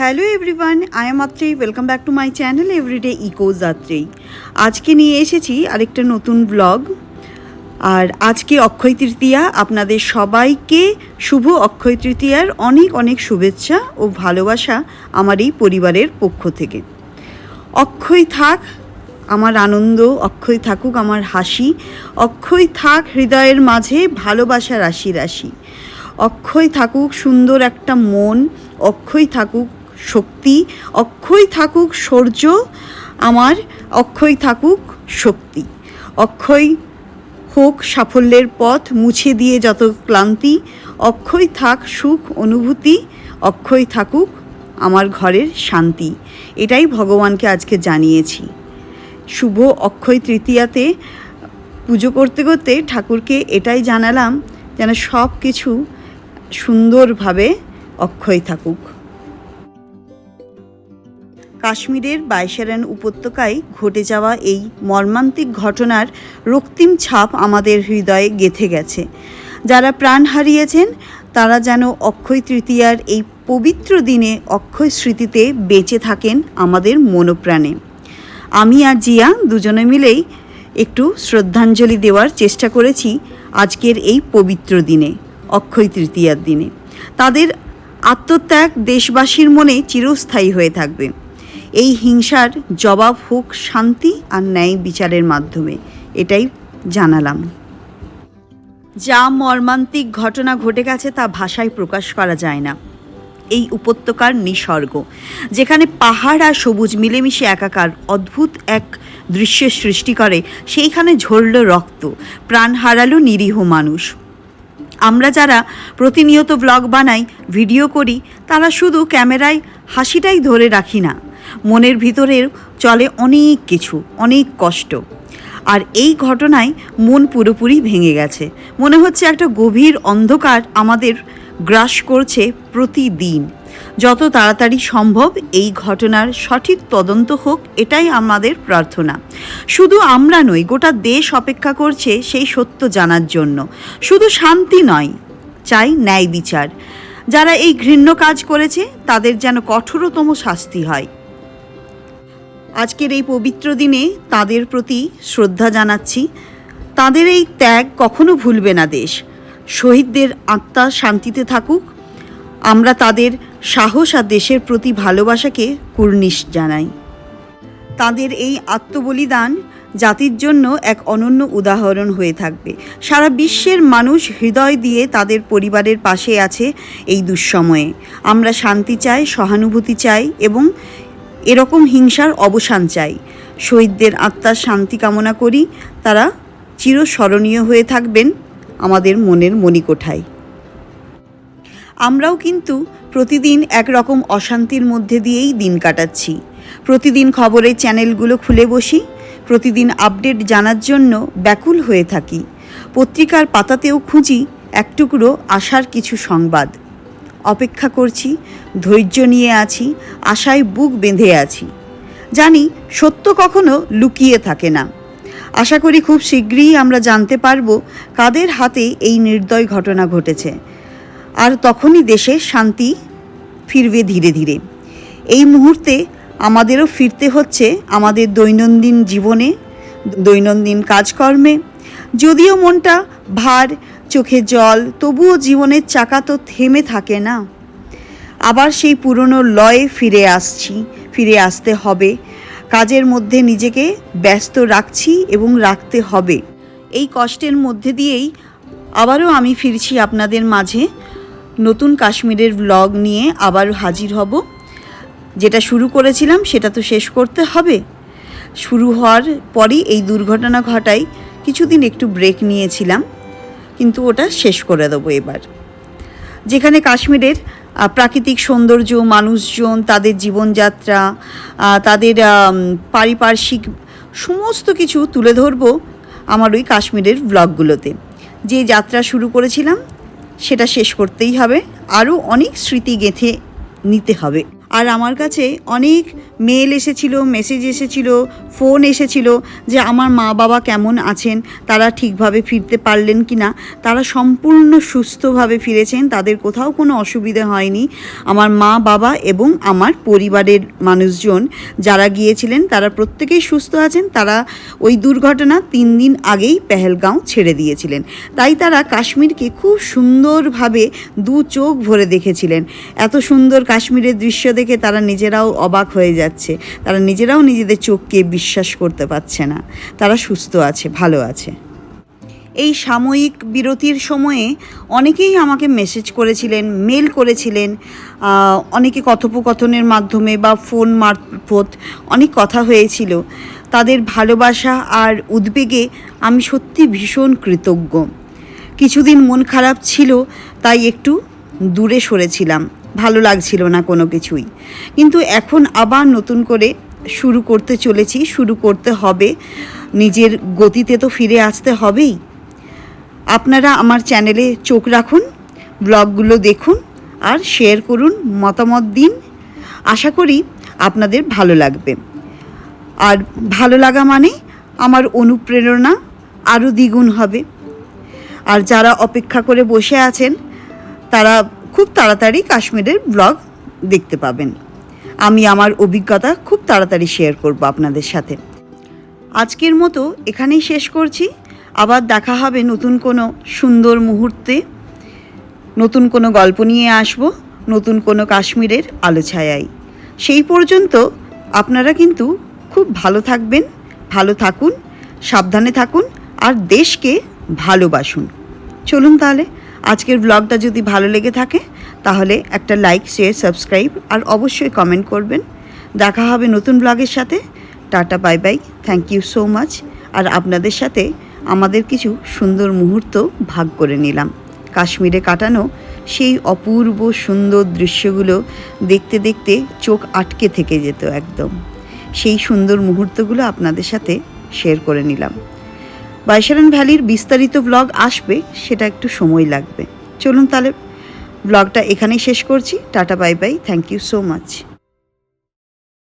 Hello everyone I am Atreyi welcome back to my channel everyday eco Jatreyi আজকে নিয়ে এসেছি আরেকটা নতুন ব্লগ আর আজকে অক্ষয় তৃতীয়া, আপনাদের সবাইকে শুভ অক্ষয় তৃতীয়ার অনেক অনেক শুভেচ্ছা ও ভালোবাসা আমার এই পরিবারের পক্ষ থেকে। অক্ষয় থাক, আমার আনন্দ, অক্ষয় থাকুক আমার হাসি, অক্ষয় থাক হৃদয়ের মাঝে ভালোবাসা রাশি রাশি। অক্ষয় থাকুক সুন্দর একটা মন, অক্ষয় থাকুক শক্তি, অক্ষয় থাকুক শৌর্য আমার অক্ষয় থাকুক শক্তি। অক্ষয় হোক সাফল্যের পথ, মুছে দিয়ে যত ক্লান্তি, অক্ষয় থাক সুখ অনুভূতি, অক্ষয় থাকুক আমার ঘরের শান্তি। এটাই ভগবানকে আজকে জানিয়েছি। শুভ অক্ষয় তৃতীয়াতে পুজো করতে করতে ঠাকুরকে এটাই জানালাম যেন সব কিছু সুন্দরভাবে অক্ষয় থাকুক। কাশ্মীরের বাইশারান উপত্যকায় ঘটে যাওয়া এই মর্মান্তিক ঘটনার রক্তিম ছাপ আমাদের হৃদয়ে গেথে গেছে। যারা প্রাণ হারিয়েছেন, তারা যেন অক্ষয় তৃতীয়ার এই পবিত্র দিনে অক্ষয় স্মৃতিতে বেঁচে থাকেন আমাদের মনোপ্রাণে। আমি আর জিয়া দুজনে মিলেই একটু শ্রদ্ধাঞ্জলি দেওয়ার চেষ্টা করেছি আজকের এই পবিত্র দিনে, অক্ষয় তৃতীয়ার দিনে। তাদের আত্মত্যাগ দেশবাসীর মনে চিরস্থায়ী হয়ে থাকবে। এই হিংসার জবাব হোক শান্তি আর ন্যায় বিচারের মাধ্যমে, এটাই জানালাম। যা মর্মান্তিক ঘটনা ঘটে গেছে তা ভাষায় প্রকাশ করা যায় না। এই উপত্যকার নিসর্গ, যেখানে পাহাড় আর সবুজ মিলেমিশে একাকার অদ্ভুত এক দৃশ্যের সৃষ্টি করে, সেইখানে ঝরল রক্ত, প্রাণ হারালো নিরীহ মানুষ। আমরা যারা প্রতিনিয়ত ব্লগ বানাই, ভিডিও করি, তারা শুধু ক্যামেরায় হাসিটাই ধরে রাখি না। মনের ভিতরের চলে অনেক কিছু, অনেক কষ্ট। আর এই ঘটনায় মন পুরোপুরি ভেঙে গেছে। মনে হচ্ছে একটা গভীর অন্ধকার আমাদের গ্রাস করছে প্রতিদিন। যত তাড়াতাড়ি সম্ভব এই ঘটনার সঠিক তদন্ত হোক, এটাই আমাদের প্রার্থনা। শুধু আমরা নই, গোটা দেশ অপেক্ষা করছে সেই সত্য জানার জন্য। শুধু শান্তি নয়, চাই ন্যায় বিচার। যারা এই ঘৃণ্য কাজ করেছে, তাদের যেন কঠোরতম শাস্তি হয়। আজকের এই পবিত্র দিনে তাদের প্রতি শ্রদ্ধা জানাচ্ছি। তাদের এই ত্যাগ কখনো ভুলবে না দেশ। শহীদদের আত্মা শান্তিতে থাকুক। আমরা তাদের সাহস আর দেশের প্রতি ভালোবাসাকে কুর্নিশ জানাই। তাদের এই আত্মবলিদান জাতির জন্য এক অনন্য উদাহরণ হয়ে থাকবে। সারা বিশ্বের মানুষ হৃদয় দিয়ে তাদের পরিবারের পাশে আছে এই দুঃসময়ে। আমরা শান্তি চাই, সহানুভূতি চাই এবং এরকম হিংসার অবসান চাই। শহীদদের আত্মার শান্তি কামনা করি। তারা চিরস্মরণীয় হয়ে থাকবেন আমাদের মনের মণিকোঠায়। আমরাও কিন্তু প্রতিদিন একরকম অশান্তির মধ্যে দিয়েই দিন কাটাচ্ছি। প্রতিদিন খবরের চ্যানেলগুলো খুলে বসি। প্রতিদিন আপডেট জানার জন্য ব্যাকুল হয়ে থাকি। পত্রিকার পাতাতেও খুঁজি এক টুকরো আশার কিছু সংবাদ। অপেক্ষা করছি, ধৈর্য নিয়ে আছি, আশায় বুক বেঁধে আছি। জানি সত্য কখনো লুকিয়ে থাকে না। আশা করি খুব শীঘ্রই আমরা জানতে পারব কাদের হাতে এই নির্দয় ঘটনা ঘটেছে। আর তখনই দেশে শান্তি ফিরবে ধীরে ধীরে। এই মুহূর্তে আমাদেরও ফিরতে হচ্ছে আমাদের দৈনন্দিন জীবনে, দৈনন্দিন কাজকর্মে। যদিও মনটা ভার চোখে জল, তবুও জীবনের চাকা তো থেমে থাকে না। আবার সেই পুরনো লয়ে ফিরে আসছি, ফিরে আসতে হবে। কাজের মধ্যে নিজেকে ব্যস্ত রাখছি এবং রাখতে হবে। এই কষ্টের মধ্যে দিয়েই আবারও আমি ফিরছি আপনাদের মাঝে। নতুন কাশ্মীরের ব্লগ নিয়ে আবার হাজির হব। যেটা শুরু করেছিলাম, সেটা তো শেষ করতে হবে। শুরু হওয়ার পরই এই দুর্ঘটনা ঘটায় কিছুদিন একটু ব্রেক নিয়েছিলাম। কিন্তু ওটা শেষ করে দেবো এবার। যেখানে কাশ্মীরের প্রাকৃতিক সৌন্দর্য, মানুষজন, তাদের জীবনযাত্রা তাদের পারিপার্শ্বিক সমস্ত কিছু তুলে ধরবো আমার ওই কাশ্মীরের ব্লগগুলোতে যে যাত্রা শুরু করেছিলাম, সেটা শেষ করতেই হবে। আরও অনেক স্মৃতি গেঁথে নিতে হবে। আর আমার কাছে অনেক মেল এসেছিল মেসেজ এসেছিল ফোন এসেছিল যে আমার মা বাবা কেমন আছেন, তারা ঠিকভাবে ফিরতে পারলেন কি না তারা সম্পূর্ণ সুস্থভাবে ফিরেছেন, তাদের কোথাও কোনো অসুবিধে হয়নি। আমার মা বাবা এবং আমার পরিবারের মানুষজন যারা গিয়েছিলেন, তারা প্রত্যেকেই সুস্থ আছেন, তারা ওই দুর্ঘটনা তিন দিন আগেই পেহেলগাঁও ছেড়ে দিয়েছিলেন। তাই তারা কাশ্মীরকে খুব সুন্দরভাবে দু চোখ ভরে দেখেছিলেন। এত সুন্দর কাশ্মীরের দৃশ্য দেখে তারা নিজেরাও অবাক হয়ে যাচ্ছে। তারা নিজেরাও নিজেদের চোখকে বিশ্বাস করতে পারছে না। তারা সুস্থ আছে, ভালো আছে। এই সাময়িক বিরতির সময়ে অনেকেই আমাকে মেসেজ করেছিলেন মেল করেছিলেন অনেকে কথোপকথনের মাধ্যমে বা ফোন মারফত অনেক কথা হয়েছিল। তাদের ভালোবাসা আর উদ্বেগে আমি সত্যি ভীষণ কৃতজ্ঞ। কিছুদিন মন খারাপ ছিল, তাই একটু দূরে সরেছিলাম। ভালো লাগছিল না কোনো কিছুই। কিন্তু এখন আবার নতুন করে শুরু করতে চলেছি, শুরু করতে হবে। নিজের গতিতে তো ফিরে আসতে হবেই। আপনারা আমার চ্যানেলে চোখ রাখুন, ব্লগগুলো দেখুন আর শেয়ার করুন মতামত দিন। আশা করি আপনাদের ভালো লাগবে। আর ভালো লাগা মানে আমার অনুপ্রেরণা আরও দ্বিগুণ হবে। আর যারা অপেক্ষা করে বসে আছেন, তারা খুব তাড়াতাড়ি কাশ্মীরের ব্লগ দেখতে পাবেন। আমি আমার অভিজ্ঞতা খুব তাড়াতাড়ি শেয়ার করব আপনাদের সাথে। আজকের মতো এখানেই শেষ করছি। আবার দেখা হবে নতুন কোনো সুন্দর মুহূর্তে। নতুন কোনো গল্প নিয়ে আসব, নতুন কোনো কাশ্মীরের আলো ছায়ায় সেই পর্যন্ত আপনারা কিন্তু খুব ভালো থাকবেন, ভালো থাকুন, সাবধানে থাকুন, আর দেশকে ভালোবাসুন। চলুন তাহলে। আজকের ব্লগটা যদি ভালো লেগে থাকে, তাহলে একটা লাইক শেয়ার সাবস্ক্রাইব আর অবশ্যই কমেন্ট করবেন। দেখা হবে নতুন ব্লগের সাথে। Tata bye bye thank you so much আর আপনাদের সাথে আমাদের কিছু সুন্দর মুহূর্ত ভাগ করে নিলাম। কাশ্মীরে কাটানো সেই অপূর্ব সুন্দর দৃশ্যগুলো দেখতে দেখতে চোখ আটকে থেকে যেত একদম। সেই সুন্দর মুহূর্তগুলো আপনাদের সাথে শেয়ার করে নিলাম। বাইশারান ভ্যালির বিস্তারিত ব্লগ আসবে, সেটা একটু সময় লাগবে। চলুন তাহলে ব্লগটা এখানেই শেষ করছি। Tata bye bye thank you so much